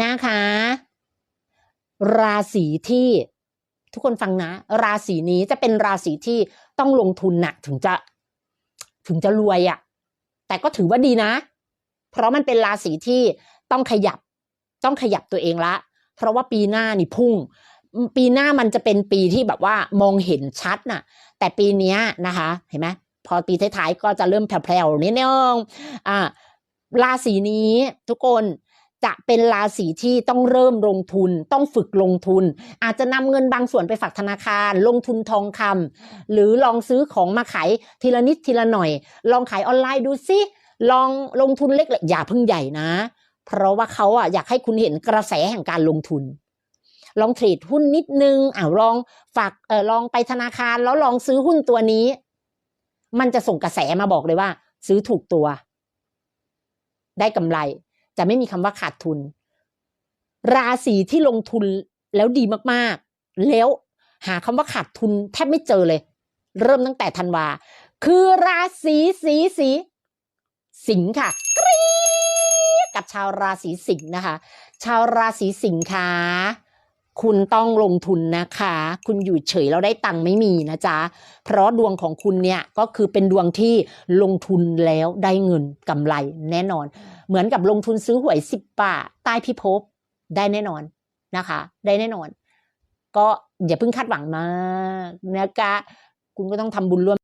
นะคะ ราศีที่ทุกคนฟังนะ ราศีนี้จะเป็นราศีที่ต้องลงทุนหนะถึงจะ ถึงจะรวยอะ่ะ แต่ก็ถือว่าดีนะ เพราะมันเป็นราศีที่ต้องขยับ ต้องขยับตัวเองละ เพราะว่าปีหน้านี่พุ่ง ปีหน้ามันจะเป็นปีที่แบบว่ามองเห็นชัดน่ะ แต่ปีนี้นะคะ เห็นไหมพอปีท้ายๆก็จะเริ่มแผ่วๆนิดนึงอ่าราศีนี้ทุกคน จะเป็นราศีที่ต้องเริ่มลงทุน ต้องฝึกลงทุน อาจจะนำเงินบางส่วนไปฝากธนาคาร ลงทุนทองคำหรือลองซื้อของมาขายทีละนิดทีละหน่อย ลองขายออนไลน์ดูสิลองลงทุนเล็กๆอย่าเพึ่งใหญ่นะ เพราะว่าเขาอะอยากให้คุณเห็นกระแสแห่งการลงทุน ลองเทรดหุ้นนิดนึงอ่าลองฝากเออลองไปธนาคารแล้วลองซื้อหุ้นตัวนี้ มันจะส่งกระแสมาบอกเลยว่า ซื้อถูกตัว ได้กำไร จะไม่มีคำว่าขาดทุน ราศีที่ลงทุนแล้วดีมากๆ แล้วหาคำว่าขาดทุนแทบไม่เจอเลย เริ่มตั้งแต่ธันวา คือราศีสีสีสิงค์ค่ะกรี๊ดกับชาวราศีสิงห์นะคะ ชาวราศีสิงค์ค่ะ คุณต้องลงทุนนะคะ คุณอยู่เฉยแล้วได้ตังค์ไม่มีนะจ๊ะ เพราะดวงของคุณเนี่ยก็คือเป็นดวงที่ลงทุนแล้วได้เงินกำไรแน่นอน เหมือนกับลงทุนซื้อหวยสิบบาทใต้พิภพได้แน่นอนนะคะ ได้แน่นอน ก็อย่าเพิ่งคาดหวังมากนะคะ คุณก็ต้องทำบุญร่วม